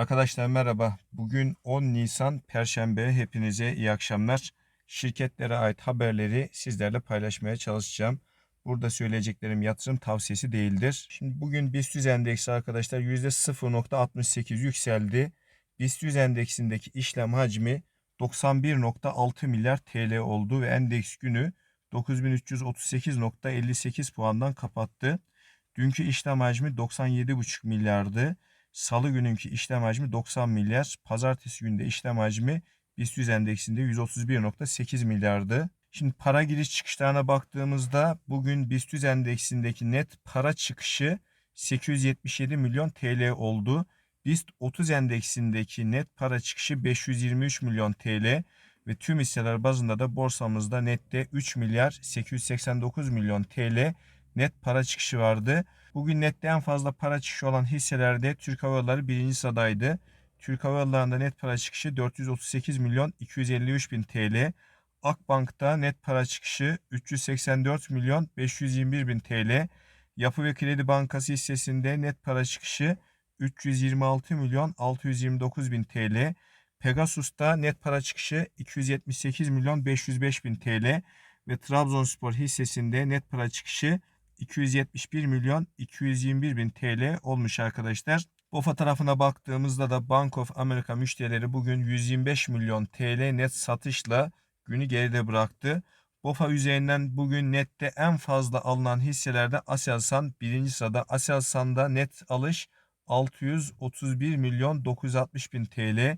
Arkadaşlar merhaba. Bugün 10 Nisan Perşembe. Hepinize iyi akşamlar. Şirketlere ait haberleri sizlerle paylaşmaya çalışacağım. Burada söyleyeceklerim yatırım tavsiyesi değildir. Şimdi bugün BIST 100 endeksi arkadaşlar %0.68 yükseldi. BIST 100 endeksindeki işlem hacmi 91.6 milyar TL oldu ve endeks günü 9338.58 puandan kapattı. Dünkü işlem hacmi 97,5 milyardı. Salı gününkü işlem hacmi 90 milyar. Pazartesi günde işlem hacmi BIST 100 endeksinde 131.8 milyardı. Şimdi para giriş çıkışlarına baktığımızda bugün BIST 100 endeksindeki net para çıkışı 877 milyon TL oldu. BIST 30 endeksindeki net para çıkışı 523 milyon TL ve tüm hisseler bazında da borsamızda nette 3 milyar 889 milyon TL net para çıkışı vardı. Bugün nette en fazla para çıkışı olan hisselerde Türk Hava Yolları birinci sıradaydı. Türk Hava Yolları'nda net para çıkışı 438 milyon 253 bin TL. Akbank'ta net para çıkışı 384 milyon 521 bin TL. Yapı ve Kredi Bankası hissesinde net para çıkışı 326 milyon 629 bin TL. Pegasus'ta net para çıkışı 278 milyon 505 bin TL ve Trabzonspor hissesinde net para çıkışı 271 milyon 221 bin TL olmuş arkadaşlar. BOFA tarafına baktığımızda da Bank of America müşterileri bugün 125 milyon TL net satışla günü geride bıraktı. BOFA üzerinden bugün nette en fazla alınan hisselerde Aselsan birinci sırada. Aselsan'da net alış 631 milyon 960 bin TL.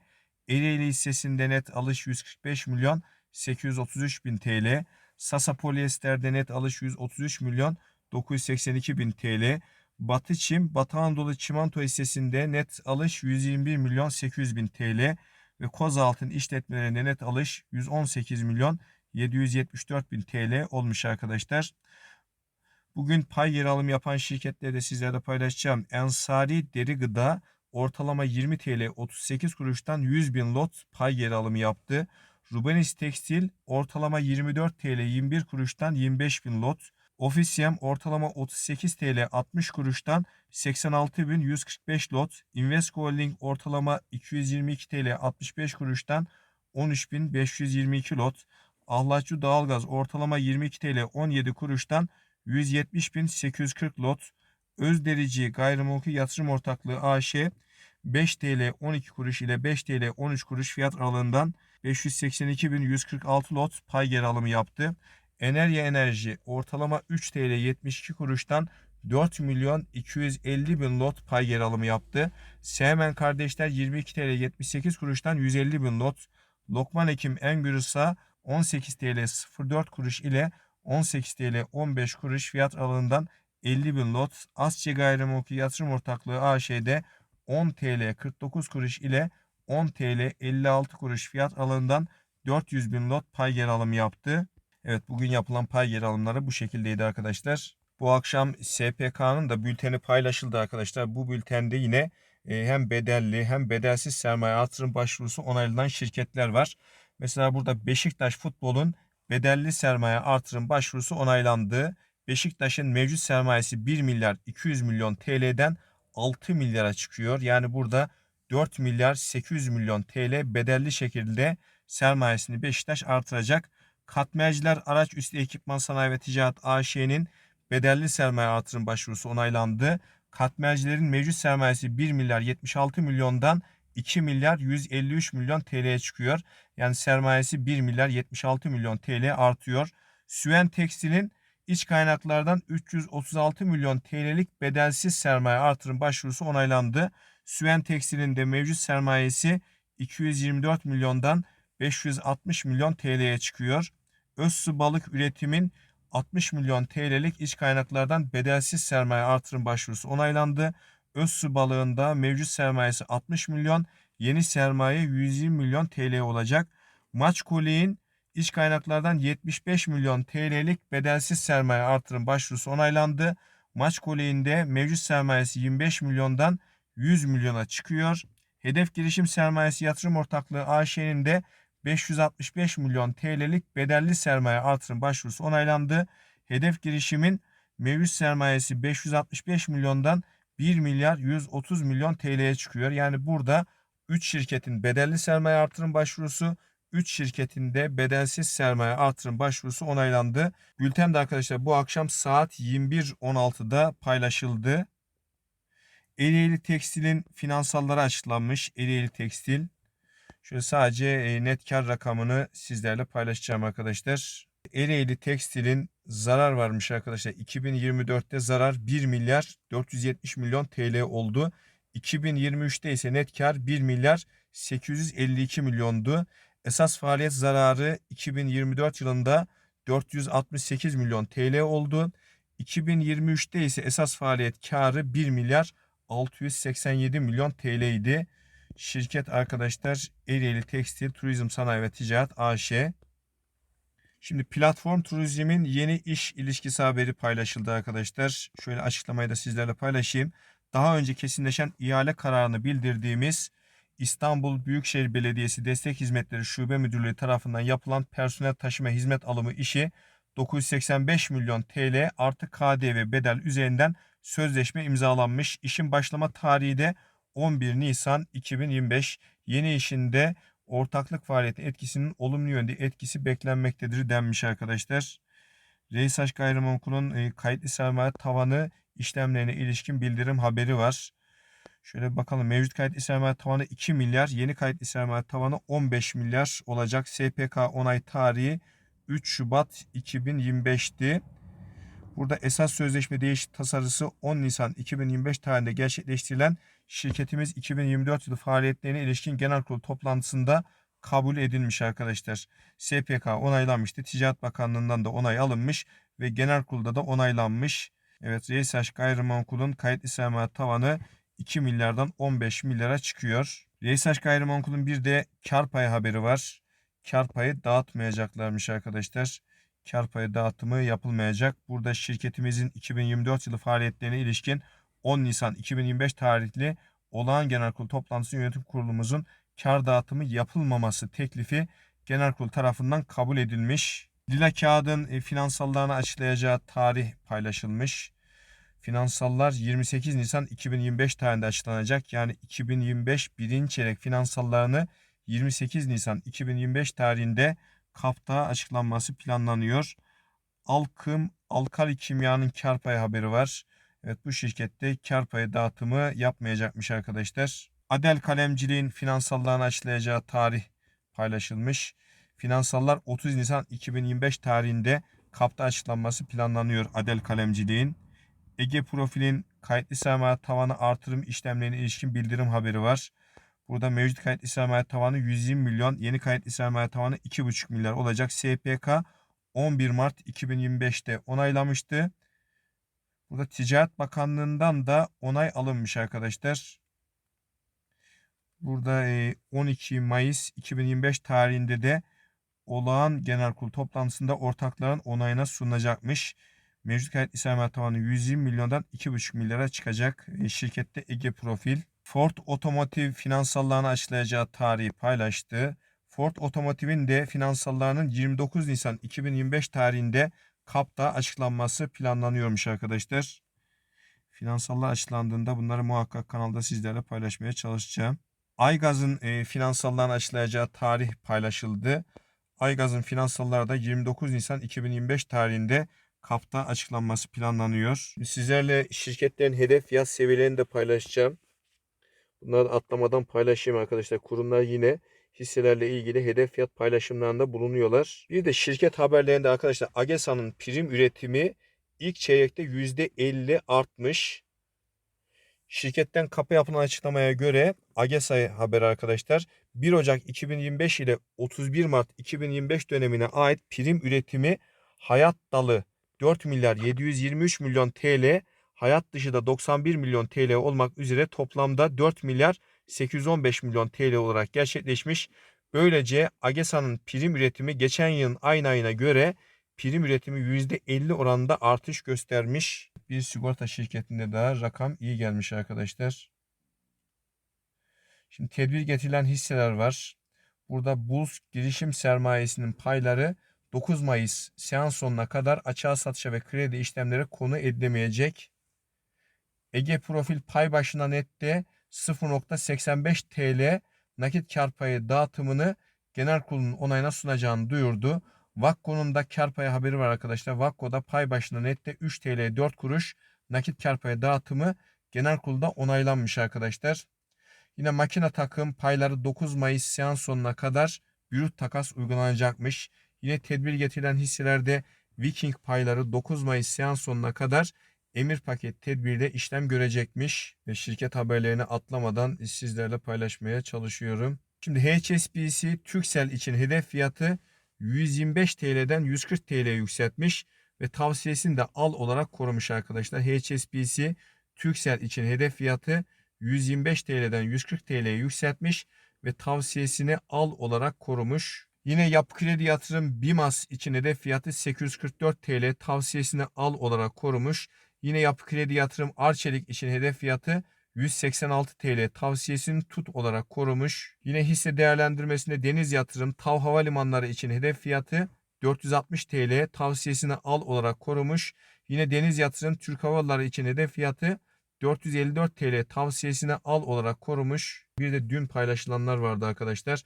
Ereğli hissesinde net alış 145 milyon 833 bin TL. Sasa Polyester'de net alış 133 milyon 982 bin TL. Batı Çim, Batı Anadolu Çimento hissesinde net alış 121 milyon 800 bin TL ve Kozaltın işletmelerinde net alış 118 milyon 774 bin TL olmuş arkadaşlar. Bugün pay yer alım yapan şirketleri de sizlerle paylaşacağım. Ensari Deri Gıda ortalama 20 TL 38 kuruştan 100 bin lot pay yer alımı yaptı. Rubenis Tekstil ortalama 24 TL 21 kuruştan 25 bin lot. Ofisyem ortalama 38 TL 60 kuruştan 86.145 lot. Invesco Holding ortalama 222 TL 65 kuruştan 13.522 lot. Ahlatçı Doğalgaz ortalama 22 TL 17 kuruştan 170.840 lot. Özderici Gayrimenkul Yatırım Ortaklığı AŞ 5 TL 12 kuruş ile 5 TL 13 kuruş fiyat aralığından 582.146 lot pay yer alımı yaptı. Enerji Enerji ortalama 3 TL 72 kuruştan 4 milyon 250 bin lot pay yer alımı yaptı. Seymen kardeşler 22 TL 78 kuruştan 150 bin lot. Lokman Ekim Engürüsa 18 TL 04 kuruş ile 18 TL 15 kuruş fiyat aralığından 50 bin lot. Asya Gayrimenkul Yatırım Ortaklığı AŞ'de 10 TL 49 kuruş ile 10 TL 56 kuruş fiyat aralığından 400 bin lot pay yer alımı yaptı. Evet bugün yapılan pay yer alımları bu şekildeydi arkadaşlar. Bu akşam SPK'nın da bülteni paylaşıldı arkadaşlar. Bu bültende yine e, hem bedelli hem bedelsiz sermaye artırım başvurusu onaylanan şirketler var. Mesela burada Beşiktaş Futbol'un bedelli sermaye artırım başvurusu onaylandı. Beşiktaş'ın mevcut sermayesi 1 milyar 200 milyon TL'den 6 milyara çıkıyor. Yani burada 4 milyar 800 milyon TL bedelli şekilde sermayesini Beşiktaş artıracak. Katmerciler Araç Üstü Ekipman Sanayi ve Ticaret AŞ'nin bedelli sermaye artırım başvurusu onaylandı. Katmercilerin mevcut sermayesi 1 milyar 76 milyondan 2 milyar 153 milyon TL'ye çıkıyor. Yani sermayesi 1 milyar 76 milyon TL artıyor. Süven Tekstil'in iç kaynaklardan 336 milyon TL'lik bedelsiz sermaye artırım başvurusu onaylandı. Süven Tekstil'in de mevcut sermayesi 224 milyondan 560 milyon TL'ye çıkıyor. Özsu balık üretimin 60 milyon TL'lik iç kaynaklardan bedelsiz sermaye artırım başvurusu onaylandı. Özsu balığında mevcut sermayesi 60 milyon, yeni sermaye 120 milyon TL olacak. Maç Kule'in iç kaynaklardan 75 milyon TL'lik bedelsiz sermaye artırım başvurusu onaylandı. Maç Kule'inde mevcut sermayesi 25 milyondan 100 milyona çıkıyor. Hedef girişim sermayesi yatırım ortaklığı AŞ'nin de 565 milyon TL'lik bedelli sermaye artırım başvurusu onaylandı. Hedef girişimin mevcut sermayesi 565 milyondan 1 milyar 130 milyon TL'ye çıkıyor. Yani burada 3 şirketin bedelli sermaye artırım başvurusu, 3 şirketin de bedelsiz sermaye artırım başvurusu onaylandı. Bülten de arkadaşlar bu akşam saat 21.16'da paylaşıldı. Ereğli Tekstil'in finansalları açıklanmış. Ereğli Tekstil. Şöyle sadece e, net kar rakamını sizlerle paylaşacağım arkadaşlar. Ereğli Tekstil'in zarar varmış arkadaşlar. 2024'te zarar 1 milyar 470 milyon TL oldu. 2023'te ise net kar 1 milyar 852 milyondu. Esas faaliyet zararı 2024 yılında 468 milyon TL oldu. 2023'te ise esas faaliyet karı 1 milyar 687 milyon TL idi. Şirket arkadaşlar Ereğli Tekstil Turizm Sanayi ve Ticaret AŞ. Şimdi platform turizmin yeni iş ilişkisi haberi paylaşıldı arkadaşlar. Şöyle açıklamayı da sizlerle paylaşayım. Daha önce kesinleşen ihale kararını bildirdiğimiz İstanbul Büyükşehir Belediyesi Destek Hizmetleri Şube Müdürlüğü tarafından yapılan personel taşıma hizmet alımı işi 985 milyon TL artı KDV bedel üzerinden sözleşme imzalanmış. İşin başlama tarihi de 11 Nisan 2025. Yeni işinde ortaklık faaliyeti etkisinin olumlu yönde etkisi beklenmektedir denmiş arkadaşlar. Reisaş Gayrimenkul'un e, kayıtlı sermaye tavanı işlemlerine ilişkin bildirim haberi var. Şöyle bakalım mevcut kayıtlı sermaye tavanı 2 milyar, yeni kayıtlı sermaye tavanı 15 milyar olacak. SPK onay tarihi 3 Şubat 2025'ti. Burada esas sözleşme değiş tasarısı 10 Nisan 2025 tarihinde gerçekleştirilen şirketimiz 2024 yılı faaliyetlerine ilişkin genel kurul toplantısında kabul edilmiş arkadaşlar. SPK onaylanmıştı. Ticaret Bakanlığı'ndan da onay alınmış ve genel kurulda da onaylanmış. Evet Reisaş Gayrimenkul'un kayıtlı sermaye tavanı 2 milyardan 15 milyara çıkıyor. Reisaş Gayrimenkul'un bir de kar payı haberi var. Kar payı dağıtmayacaklarmış arkadaşlar. Kar payı dağıtımı yapılmayacak. Burada şirketimizin 2024 yılı faaliyetlerine ilişkin 10 Nisan 2025 tarihli olağan genel kurul toplantısı yönetim kurulumuzun kar dağıtımı yapılmaması teklifi genel kurul tarafından kabul edilmiş. Lila kağıdın e, finansallarını açıklayacağı tarih paylaşılmış. Finansallar 28 Nisan 2025 tarihinde açıklanacak. Yani 2025 birinci çeyrek finansallarını 28 Nisan 2025 tarihinde KAP'ta açıklanması planlanıyor. Alkım Alkali Kimya'nın kar payı haberi var. Evet bu şirkette kar payı dağıtımı yapmayacakmış arkadaşlar. Adel Kalemciliğin finansallarını açıklayacağı tarih paylaşılmış. Finansallar 30 Nisan 2025 tarihinde kapta açıklanması planlanıyor Adel Kalemciliğin. Ege Profil'in kayıtlı sermaye tavanı artırım işlemlerine ilişkin bildirim haberi var. Burada mevcut kayıtlı sermaye tavanı 120 milyon, yeni kayıtlı sermaye tavanı 2,5 milyar olacak. SPK 11 Mart 2025'te onaylamıştı. Burada Ticaret Bakanlığı'ndan da onay alınmış arkadaşlar. Burada 12 Mayıs 2025 tarihinde de olağan genel kurul toplantısında ortakların onayına sunulacakmış. Mevcut kayıtlı sermaye tavanı 120 milyondan 2,5 milyara çıkacak. Şirkette Ege Profil. Ford Otomotiv finansallarını açıklayacağı tarihi paylaştı. Ford Otomotiv'in de finansallarının 29 Nisan 2025 tarihinde KAP'ta açıklanması planlanıyormuş arkadaşlar. Finansallar açıklandığında bunları muhakkak kanalda sizlerle paylaşmaya çalışacağım. Aygaz'ın e, finansallarını açıklayacağı tarih paylaşıldı. Aygaz'ın finansalları da 29 Nisan 2025 tarihinde KAP'ta açıklanması planlanıyor. Sizlerle şirketlerin hedef fiyat seviyelerini de paylaşacağım. Bunları atlamadan paylaşayım arkadaşlar. Kurumlar yine hisselerle ilgili hedef fiyat paylaşımlarında bulunuyorlar. Bir de şirket haberlerinde arkadaşlar Agesa'nın prim üretimi ilk çeyrekte %50 artmış. Şirketten kapı yapılan açıklamaya göre Agesa haber arkadaşlar 1 Ocak 2025 ile 31 Mart 2025 dönemine ait prim üretimi hayat dalı 4 milyar 723 milyon TL, hayat dışı da 91 milyon TL olmak üzere toplamda 4 milyar 815 milyon TL olarak gerçekleşmiş. Böylece Agesa'nın prim üretimi geçen yılın aynı ayına göre prim üretimi %50 oranında artış göstermiş. Bir sigorta şirketinde daha rakam iyi gelmiş arkadaşlar. Şimdi tedbir getirilen hisseler var. Burada Bulls girişim sermayesinin payları 9 Mayıs seans sonuna kadar açığa satışa ve kredi işlemleri konu edilemeyecek. Ege Profil pay başına nette 0.85 TL nakit kar payı dağıtımını genel kurulun onayına sunacağını duyurdu. Vakko'nun da kar payı haberi var arkadaşlar. Vakko'da pay başına nette 3 TL 4 kuruş nakit kar payı dağıtımı genel kurulda onaylanmış arkadaşlar. Yine makine takım payları 9 Mayıs seans sonuna kadar brüt takas uygulanacakmış. Yine tedbir getirilen hisselerde Viking payları 9 Mayıs seans sonuna kadar emir paket tedbirde işlem görecekmiş. Ve şirket haberlerini atlamadan sizlerle paylaşmaya çalışıyorum. Şimdi HSBC Türksel için hedef fiyatı 125 TL'den 140 TL yükseltmiş ve tavsiyesini de al olarak korumuş arkadaşlar. HSBC Türksel için hedef fiyatı 125 TL'den 140 TL'ye yükseltmiş ve tavsiyesini al olarak korumuş. Yine Yapı Kredi Yatırım BİMAS için hedef fiyatı 844 TL tavsiyesini al olarak korumuş. Yine Yapı Kredi Yatırım Arçelik için hedef fiyatı 186 TL tavsiyesini tut olarak korumuş. Yine hisse değerlendirmesinde Deniz Yatırım Tav Havalimanları için hedef fiyatı 460 TL tavsiyesini al olarak korumuş. Yine Deniz Yatırım Türk Hava Yolları için hedef fiyatı 454 TL tavsiyesini al olarak korumuş. Bir de dün paylaşılanlar vardı arkadaşlar.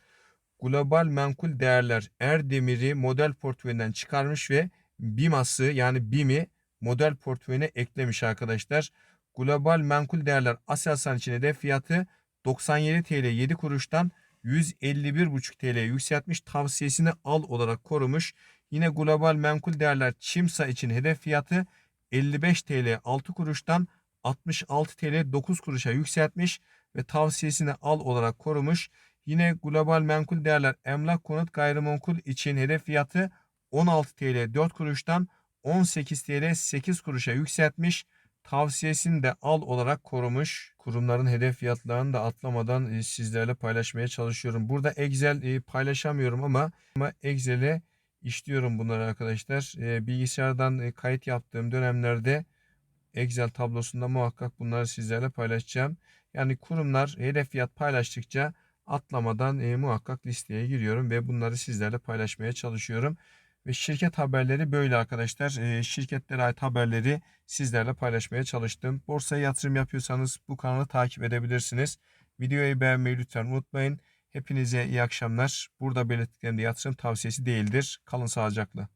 Global Menkul Değerler Erdemir'i model portföyünden çıkarmış ve BİMAS'ı yani BİM'i model portföyüne eklemiş arkadaşlar. Global Menkul Değerler Aselsan için hedef fiyatı 97 TL 7 kuruştan 151,5 TL yükseltmiş tavsiyesini al olarak korumuş. Yine Global Menkul Değerler Çimsa için hedef fiyatı 55 TL 6 kuruştan 66 TL 9 kuruşa yükseltmiş ve tavsiyesini al olarak korumuş. Yine global menkul değerler emlak konut gayrimenkul için hedef fiyatı 16 TL 4 kuruştan 18 TL 8 kuruşa yükseltmiş. Tavsiyesini de al olarak korumuş. Kurumların hedef fiyatlarını da atlamadan e, sizlerle paylaşmaya çalışıyorum. Burada Excel e, paylaşamıyorum ama, ama Excel'e işliyorum bunları arkadaşlar. E, bilgisayardan kayıt yaptığım dönemlerde Excel tablosunda muhakkak bunları sizlerle paylaşacağım. Yani kurumlar hedef fiyat paylaştıkça atlamadan muhakkak listeye giriyorum ve bunları sizlerle paylaşmaya çalışıyorum. Ve şirket haberleri böyle arkadaşlar. E, şirketlere ait haberleri sizlerle paylaşmaya çalıştım. Borsaya yatırım yapıyorsanız bu kanalı takip edebilirsiniz. Videoyu beğenmeyi lütfen unutmayın. Hepinize iyi akşamlar. Burada belirttiklerim de yatırım tavsiyesi değildir. Kalın sağlıcakla.